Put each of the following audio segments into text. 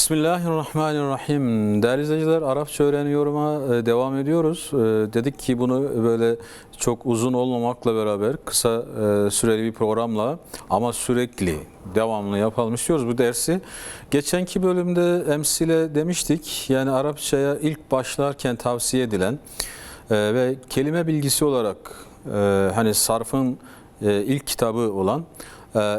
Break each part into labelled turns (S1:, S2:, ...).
S1: Bismillahirrahmanirrahim. Değerli izleyiciler, Arapça öğreniyorum'a e, devam ediyoruz. E, Dedik ki bunu böyle çok uzun olmamakla beraber kısa e, süreli bir programla ama sürekli devamlı yapalım istiyoruz bu dersi. Geçenki bölümde emsile demiştik. Yani Arapçaya ilk başlarken tavsiye edilen ve kelime bilgisi olarak hani sarfın ilk kitabı olan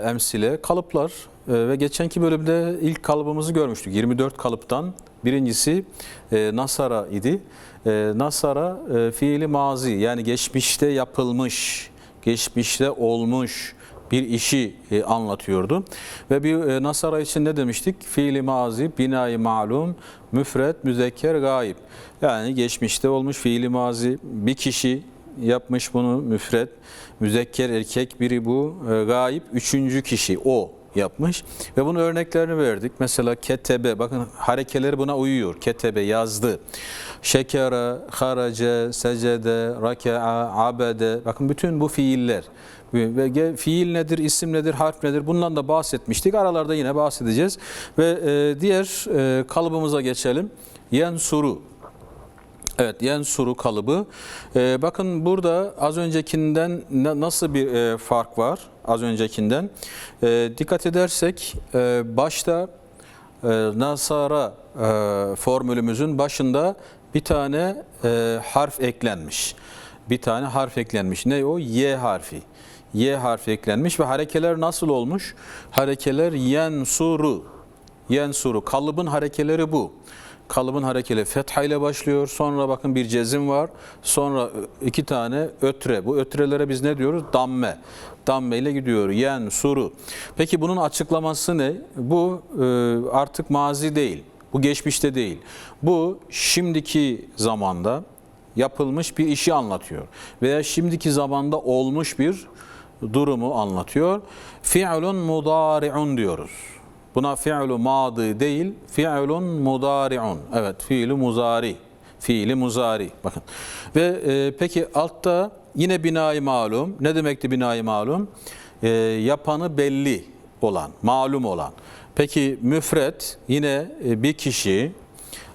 S1: emsile kalıplar ve geçenki bölümde ilk kalıbımızı görmüştük. 24 kalıptan birincisi e, nasara idi. E, nasara e, fiili mazi yani geçmişte yapılmış, geçmişte olmuş bir işi e, anlatıyordu. Ve bir e, nasara için ne demiştik? Fiili mazi, binayı malum, müfret, müzekker, gayip. Yani geçmişte olmuş fiili mazi bir kişi yapmış bunu müfret, müzekker erkek biri bu, e, gayip üçüncü kişi o yapmış ve bunun örneklerini verdik. Mesela ketebe bakın harekeleri buna uyuyor. Ketebe yazdı. Şekere, harace, secede, raka'a, abede. Bakın bütün bu fiiller. Ve fiil nedir, isim nedir, harf nedir bundan da bahsetmiştik. Aralarda yine bahsedeceğiz. Ve e, diğer e, kalıbımıza geçelim. Yensuru. Evet, yensuru kalıbı. Ee, bakın burada az öncekinden na- nasıl bir e, fark var az öncekinden? Ee, dikkat edersek e, başta e, nasara e, formülümüzün başında bir tane e, harf eklenmiş. Bir tane harf eklenmiş. Ne o? Y harfi. Y harfi eklenmiş ve harekeler nasıl olmuş? Harekeler yensuru. Yensuru. Kalıbın harekeleri bu. Kalıbın harekeli fetha ile başlıyor. Sonra bakın bir cezim var. Sonra iki tane ötre. Bu ötrelere biz ne diyoruz? Damme. Damme ile gidiyor. Yen, suru. Peki bunun açıklaması ne? Bu e, artık mazi değil. Bu geçmişte değil. Bu şimdiki zamanda yapılmış bir işi anlatıyor. Veya şimdiki zamanda olmuş bir durumu anlatıyor. Fi'lun mudari'un diyoruz. Buna fi'lu madı değil, fi'lun mudari'un. Evet, fiili muzari. Fiili muzari. Bakın. Ve e, peki altta yine binayı malum. Ne demekti binayı malum? E, yapanı belli olan, malum olan. Peki müfret yine e, bir kişi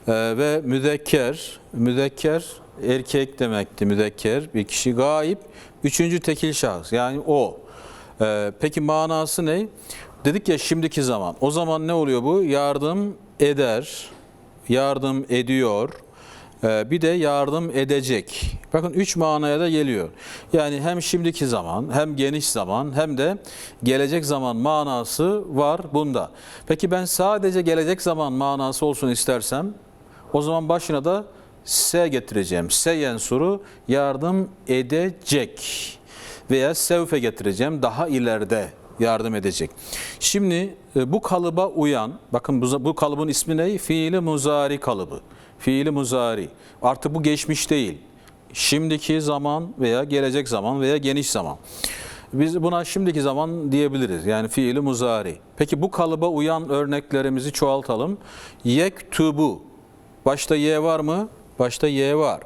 S1: e, ve müzekker, müzekker erkek demekti müzekker bir kişi gayip üçüncü tekil şahıs yani o. E, peki manası ne? Dedik ya şimdiki zaman. O zaman ne oluyor bu? Yardım eder, yardım ediyor, e, bir de yardım edecek. Bakın üç manaya da geliyor. Yani hem şimdiki zaman, hem geniş zaman, hem de gelecek zaman manası var bunda. Peki ben sadece gelecek zaman manası olsun istersem, o zaman başına da se getireceğim. Se yensuru yardım edecek veya sevfe getireceğim daha ileride yardım edecek. Şimdi e, bu kalıba uyan, bakın bu, bu kalıbın ismi ne? Fiili muzari kalıbı. Fiili muzari. Artık bu geçmiş değil. Şimdiki zaman veya gelecek zaman veya geniş zaman. Biz buna şimdiki zaman diyebiliriz. Yani fiili muzari. Peki bu kalıba uyan örneklerimizi çoğaltalım. Yektubu. Başta y var mı? Başta y var.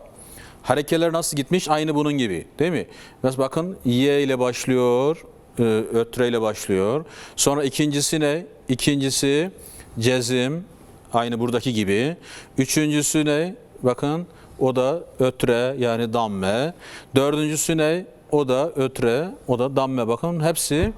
S1: Harekeler nasıl gitmiş? Aynı bunun gibi. Değil mi? Mesela bakın y ile başlıyor, e, ötre ile başlıyor. Sonra ikincisi ne? İkincisi cezim, aynı buradaki gibi. Üçüncüsü ne? Bakın o da ötre yani damme. Dördüncüsü ne? O da ötre, o da damme. Bakın hepsi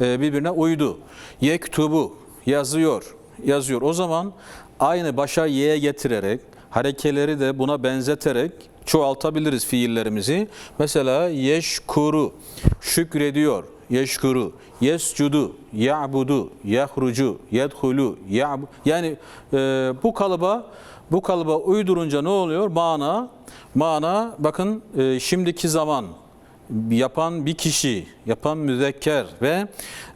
S1: e, birbirine uydu. Yektubu yazıyor, yazıyor. O zaman aynı başa y'ye getirerek, harekeleri de buna benzeterek çoğaltabiliriz fiillerimizi. Mesela yeşkuru, şükrediyor, yeşkuru, yescudu, ya'budu, yahrucu, yedhulu, ya'bu. Yani e, bu kalıba bu kalıba uydurunca ne oluyor? Mana, mana bakın e, şimdiki zaman yapan bir kişi, yapan müzekker ve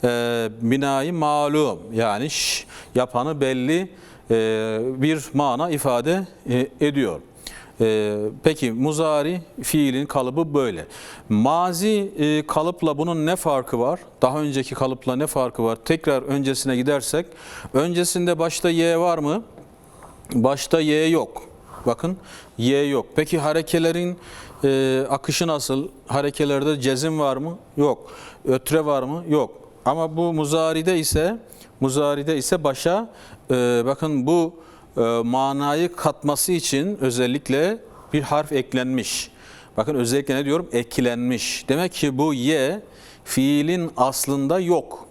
S1: e, binayı malum yani ş, yapanı belli e, bir mana ifade e, ediyor. E, peki muzari fiilin kalıbı böyle. Mazi e, kalıpla bunun ne farkı var? Daha önceki kalıpla ne farkı var? Tekrar öncesine gidersek, öncesinde başta y var mı? Başta y yok. Bakın y yok. Peki harekelerin e, akışı nasıl? Harekelerde cezim var mı? Yok. Ötre var mı? Yok. Ama bu muzaride ise Muzari'de ise başa e, bakın bu manayı katması için özellikle bir harf eklenmiş. Bakın özellikle ne diyorum? Eklenmiş. Demek ki bu ye fiilin aslında yok.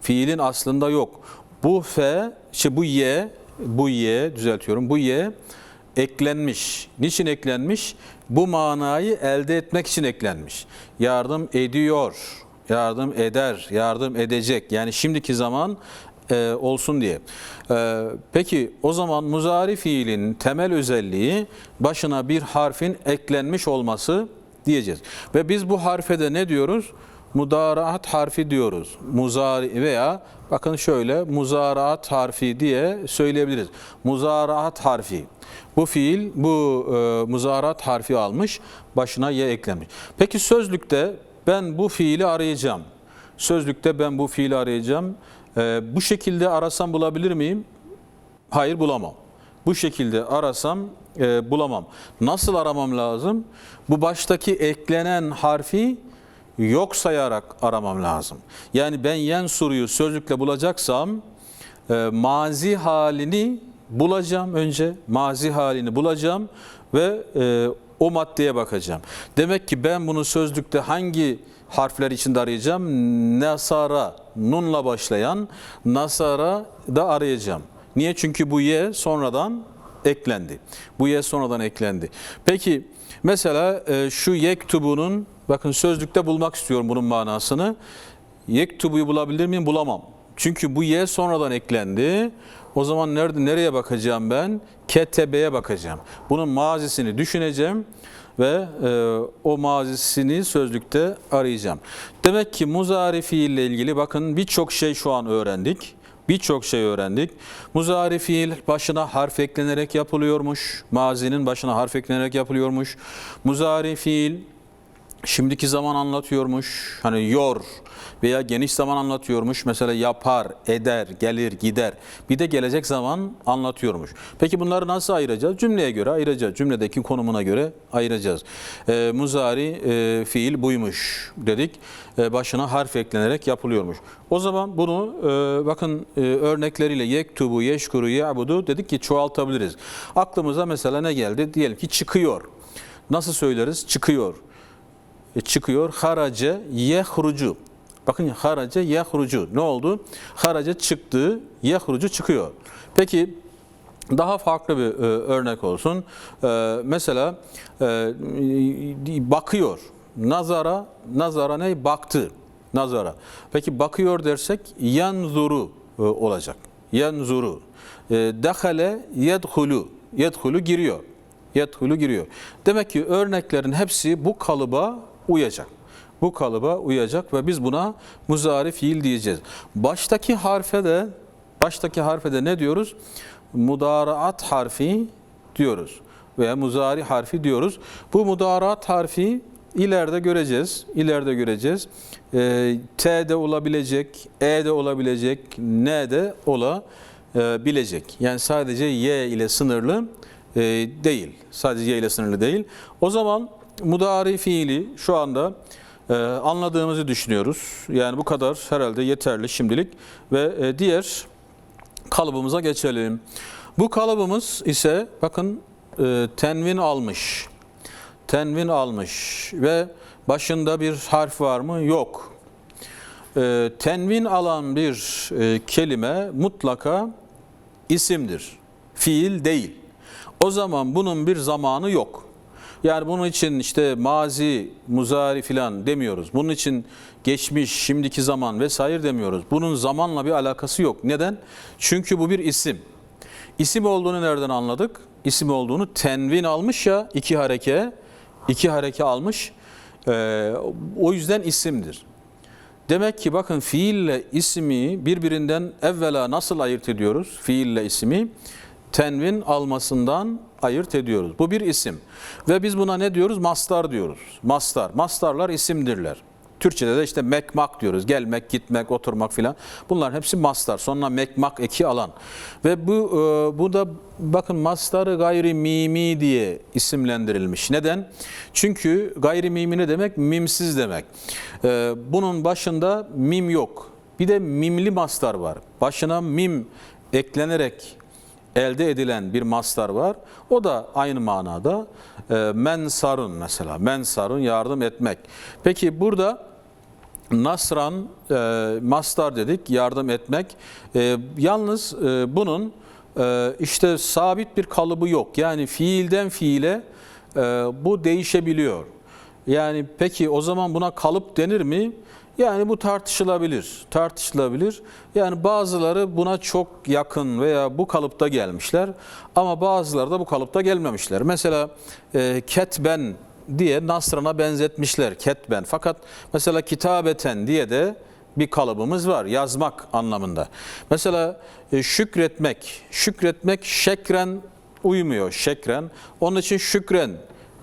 S1: Fiilin aslında yok. Bu fe, işte bu ye, bu ye düzeltiyorum. Bu ye eklenmiş. Niçin eklenmiş? Bu manayı elde etmek için eklenmiş. Yardım ediyor, yardım eder, yardım edecek. Yani şimdiki zaman e, olsun diye. E, peki o zaman muzari fiilin temel özelliği başına bir harfin eklenmiş olması diyeceğiz. Ve biz bu harfe de ne diyoruz? Mudaraat harfi diyoruz. Muzari veya bakın şöyle muzaraat harfi diye söyleyebiliriz. Muzaraat harfi. Bu fiil bu e, muzaraat harfi almış, başına ye eklenmiş. Peki sözlükte ben bu fiili arayacağım. Sözlükte ben bu fiili arayacağım. E, bu şekilde arasam bulabilir miyim? Hayır bulamam. Bu şekilde arasam e, bulamam. Nasıl aramam lazım? Bu baştaki eklenen harfi yok sayarak aramam lazım. Yani ben yen soruyu sözlükle bulacaksam e, mazi halini bulacağım önce. Mazi halini bulacağım ve e, o maddeye bakacağım. Demek ki ben bunu sözlükte hangi harfler içinde arayacağım? Nasara, nunla başlayan Nasara da arayacağım. Niye? Çünkü bu ye sonradan eklendi. Bu ye sonradan eklendi. Peki mesela e, şu yektubunun bakın sözlükte bulmak istiyorum bunun manasını. Yektubuyu bulabilir miyim? Bulamam. Çünkü bu ye sonradan eklendi. O zaman nerede nereye bakacağım ben? Ketebeye bakacağım. Bunun mazisini düşüneceğim ve e, o mazisini sözlükte arayacağım. Demek ki muzari fiille ilgili bakın birçok şey şu an öğrendik. Birçok şey öğrendik. Muzari fiil başına harf eklenerek yapılıyormuş. Mazinin başına harf eklenerek yapılıyormuş. Muzari fiil şimdiki zaman anlatıyormuş. Hani yor veya geniş zaman anlatıyormuş. Mesela yapar, eder, gelir, gider. Bir de gelecek zaman anlatıyormuş. Peki bunları nasıl ayıracağız? Cümleye göre ayıracağız. Cümledeki konumuna göre ayıracağız. E, muzari e, fiil buymuş dedik. E, başına harf eklenerek yapılıyormuş. O zaman bunu e, bakın e, örnekleriyle yektubu, yeşkuru, ya'budu dedik ki çoğaltabiliriz. Aklımıza mesela ne geldi? Diyelim ki çıkıyor. Nasıl söyleriz? Çıkıyor çıkıyor. Harace yehrucu. Bakın harace yehrucu. Ne oldu? Harace çıktı, yehrucu çıkıyor. Peki daha farklı bir e, örnek olsun. E, mesela e, bakıyor. Nazara, nazara ne? Baktı. Nazara. Peki bakıyor dersek yanzuru e, olacak. Yanzuru. E, dahale yedhulu. Yedhulu giriyor. Yedhulu giriyor. Demek ki örneklerin hepsi bu kalıba uyacak. Bu kalıba uyacak ve biz buna muzari fiil diyeceğiz. Baştaki harfe de baştaki harfe de ne diyoruz? Mudaraat harfi diyoruz veya muzari harfi diyoruz. Bu mudaraat harfi ileride göreceğiz. İleride göreceğiz. E, T de olabilecek, E de olabilecek, N de olabilecek. Yani sadece Y ile sınırlı e, değil. Sadece Y ile sınırlı değil. O zaman mudari fiili şu anda e, anladığımızı düşünüyoruz. Yani bu kadar herhalde yeterli şimdilik ve e, diğer kalıbımıza geçelim. Bu kalıbımız ise bakın e, tenvin almış. Tenvin almış ve başında bir harf var mı? Yok. E, tenvin alan bir e, kelime mutlaka isimdir. Fiil değil. O zaman bunun bir zamanı yok. Yani bunun için işte mazi, muzari filan demiyoruz. Bunun için geçmiş, şimdiki zaman vesaire demiyoruz. Bunun zamanla bir alakası yok. Neden? Çünkü bu bir isim. İsim olduğunu nereden anladık? İsim olduğunu tenvin almış ya iki hareke, iki hareke almış. Ee, o yüzden isimdir. Demek ki bakın fiille ismi birbirinden evvela nasıl ayırt ediyoruz? Fiille ismi tenvin almasından ayırt ediyoruz. Bu bir isim. Ve biz buna ne diyoruz? Mastar diyoruz. Mastar. Mastarlar isimdirler. Türkçede de işte mekmak diyoruz. Gelmek, gitmek, oturmak filan. Bunlar hepsi mastar. Sonra mekmak eki alan. Ve bu e, bu da bakın mastarı gayri mimi diye isimlendirilmiş. Neden? Çünkü gayri mimi ne demek? Mimsiz demek. E, bunun başında mim yok. Bir de mimli mastar var. Başına mim eklenerek elde edilen bir mastar var. O da aynı manada. E, mensarun mesela. Mensarun yardım etmek. Peki burada Nasran, e, mastar dedik, yardım etmek. E, yalnız e, bunun e, işte sabit bir kalıbı yok. Yani fiilden fiile e, bu değişebiliyor. Yani peki o zaman buna kalıp denir mi? Yani bu tartışılabilir, tartışılabilir. Yani bazıları buna çok yakın veya bu kalıpta gelmişler ama bazıları da bu kalıpta gelmemişler. Mesela e, ketben diye Nasran'a benzetmişler ketben. Fakat mesela kitabeten diye de bir kalıbımız var yazmak anlamında. Mesela e, şükretmek, şükretmek şekren uymuyor şekren. Onun için şükren.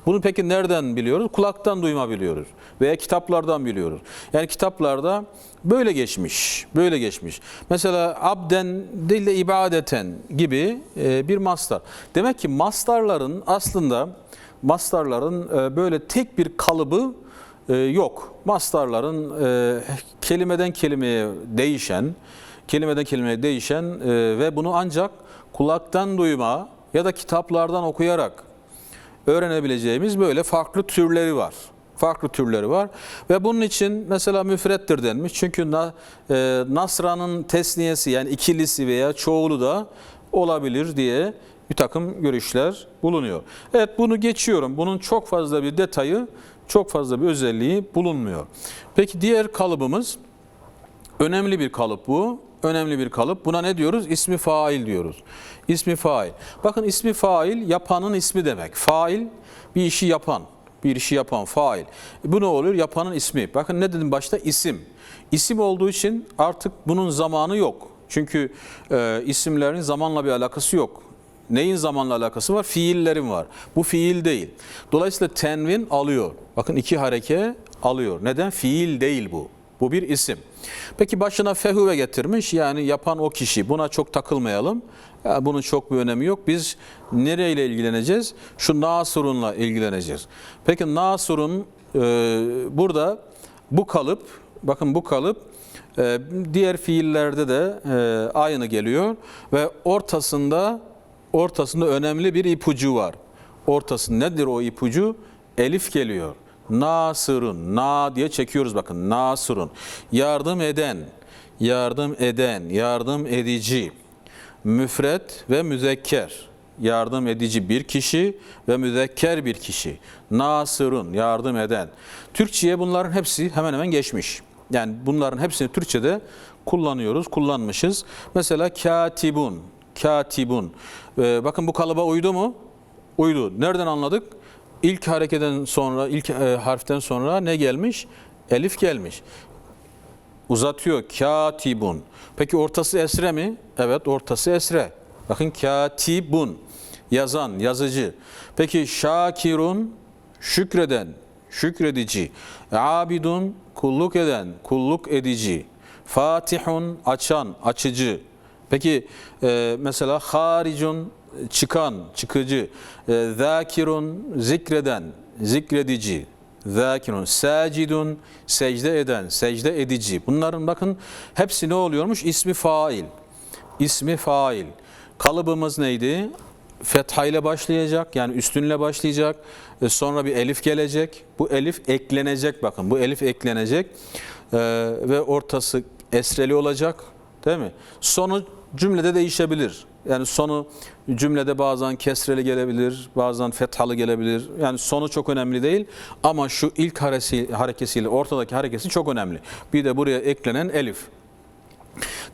S1: Bunu peki nereden biliyoruz? Kulaktan duyma biliyoruz veya kitaplardan biliyoruz. Yani kitaplarda böyle geçmiş, böyle geçmiş. Mesela abden değil de ibadeten gibi e, bir mastar. Demek ki mastarların aslında mastarların e, böyle tek bir kalıbı e, yok. Mastarların kelimeden kelimeye değişen, kelimeden kelimeye değişen ve bunu ancak kulaktan duyma ya da kitaplardan okuyarak öğrenebileceğimiz böyle farklı türleri var. Farklı türleri var ve bunun için mesela müfrettir denmiş. Çünkü e, Nasra'nın tesniyesi yani ikilisi veya çoğulu da olabilir diye bir takım görüşler bulunuyor. Evet bunu geçiyorum. Bunun çok fazla bir detayı, çok fazla bir özelliği bulunmuyor. Peki diğer kalıbımız önemli bir kalıp bu. Önemli bir kalıp. Buna ne diyoruz? İsmi fail diyoruz. İsmi fail. Bakın ismi fail yapanın ismi demek. Fail bir işi yapan, bir işi yapan fail. Bu ne oluyor? Yapanın ismi. Bakın ne dedim başta? İsim. İsim olduğu için artık bunun zamanı yok. Çünkü e, isimlerin zamanla bir alakası yok. Neyin zamanla alakası var? Fiillerin var. Bu fiil değil. Dolayısıyla tenvin alıyor. Bakın iki hareke alıyor. Neden? Fiil değil bu. Bu bir isim. Peki başına fehuve getirmiş yani yapan o kişi. Buna çok takılmayalım. Ya bunun çok bir önemi yok. Biz nereyle ilgileneceğiz? Şu nasurunla ilgileneceğiz. Peki nasurun e, burada bu kalıp, bakın bu kalıp e, diğer fiillerde de e, aynı geliyor ve ortasında ortasında önemli bir ipucu var. Ortası nedir o ipucu? Elif geliyor. Nasırun, na diye çekiyoruz bakın. Nasırun. Yardım eden, yardım eden, yardım edici. Müfret ve müzekker. Yardım edici bir kişi ve müzekker bir kişi. Nasırun, yardım eden. Türkçe'ye bunların hepsi hemen hemen geçmiş. Yani bunların hepsini Türkçe'de kullanıyoruz, kullanmışız. Mesela katibun, katibun. Ee, bakın bu kalıba uydu mu? Uydu. Nereden anladık? İlk harekeden sonra, ilk e, harften sonra ne gelmiş? Elif gelmiş. Uzatıyor. Katibun. Peki ortası esre mi? Evet ortası esre. Bakın katibun. Yazan, yazıcı. Peki şakirun, şükreden, şükredici. Abidun, kulluk eden, kulluk edici. Fatihun, açan, açıcı. Peki e, mesela haricun, çıkan, çıkıcı. E, zakirun, zikreden, zikredici. Zakirun, sacidun, secde eden, secde edici. Bunların bakın hepsi ne oluyormuş? İsmi fail. İsmi fail. Kalıbımız neydi? Fetha ile başlayacak yani üstünle başlayacak. E, Sonra bir elif gelecek. Bu elif eklenecek bakın. Bu elif eklenecek. E, ve ortası esreli olacak. Değil mi? Sonu cümlede değişebilir. Yani sonu cümlede bazen kesreli gelebilir, bazen fethalı gelebilir. Yani sonu çok önemli değil ama şu ilk haresi, harekesiyle ortadaki harekesi çok önemli. Bir de buraya eklenen elif.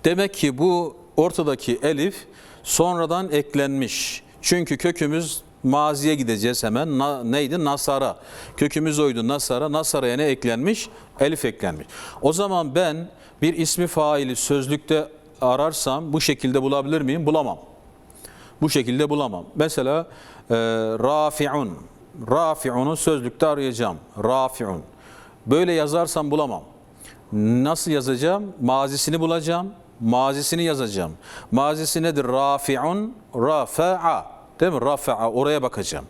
S1: Demek ki bu ortadaki elif sonradan eklenmiş. Çünkü kökümüz maziye gideceğiz hemen. Na, neydi? Nasara. Kökümüz oydu Nasara. Nasara'ya ne eklenmiş? Elif eklenmiş. O zaman ben bir ismi faili sözlükte ararsam bu şekilde bulabilir miyim? Bulamam. Bu şekilde bulamam. Mesela e, rafi'un. Rafi'unu sözlükte arayacağım. Rafi'un. Böyle yazarsam bulamam. Nasıl yazacağım? Mazisini bulacağım. Mazisini yazacağım. Mazisi nedir? Rafi'un, rafa'a. Değil mi? Rafa'a oraya bakacağım.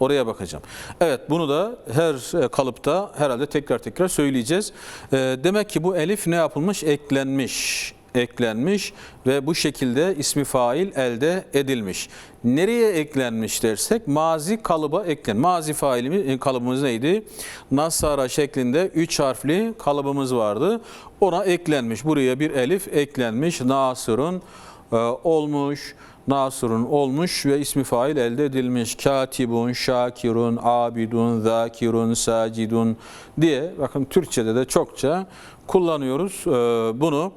S1: Oraya bakacağım. Evet bunu da her e, kalıpta herhalde tekrar tekrar söyleyeceğiz. E, demek ki bu elif ne yapılmış? Eklenmiş. Eklenmiş ve bu şekilde ismi fail elde edilmiş. Nereye eklenmiş dersek mazi kalıba eklen. Mazi failimiz e, kalıbımız neydi? Nasara şeklinde üç harfli kalıbımız vardı. Ona eklenmiş. Buraya bir elif eklenmiş. Nasırın e, olmuş. Nasır'ın olmuş ve ismi fail elde edilmiş. Katibun, şakirun, abidun, zakirun, sacidun diye bakın Türkçe'de de çokça kullanıyoruz e, bunu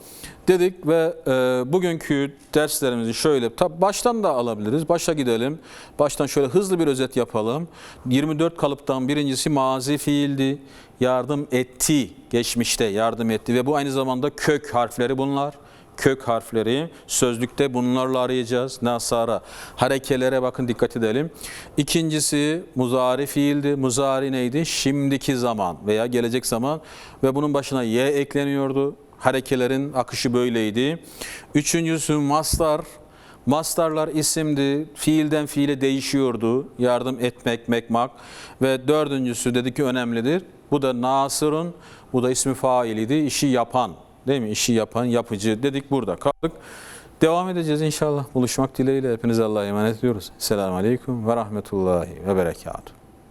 S1: dedik ve e, bugünkü derslerimizi şöyle tabi baştan da alabiliriz. Başa gidelim. Baştan şöyle hızlı bir özet yapalım. 24 kalıptan birincisi mazi fiildi. Yardım etti geçmişte yardım etti ve bu aynı zamanda kök harfleri bunlar kök harfleri sözlükte bunlarla arayacağız. Nasara harekelere bakın dikkat edelim. İkincisi muzari fiildi. Muzari neydi? Şimdiki zaman veya gelecek zaman ve bunun başına y ekleniyordu. Harekelerin akışı böyleydi. Üçüncüsü mastar. Mastarlar isimdi, fiilden fiile değişiyordu. Yardım etmek, mekmak. Ve dördüncüsü dedi ki önemlidir. Bu da nasırın, bu da ismi failiydi, işi yapan. Değil mi? İşi yapan, yapıcı dedik burada kaldık. Devam edeceğiz inşallah. Buluşmak dileğiyle hepinize Allah'a emanet ediyoruz. Selamun Aleyküm ve Rahmetullahi ve Berekatuhu.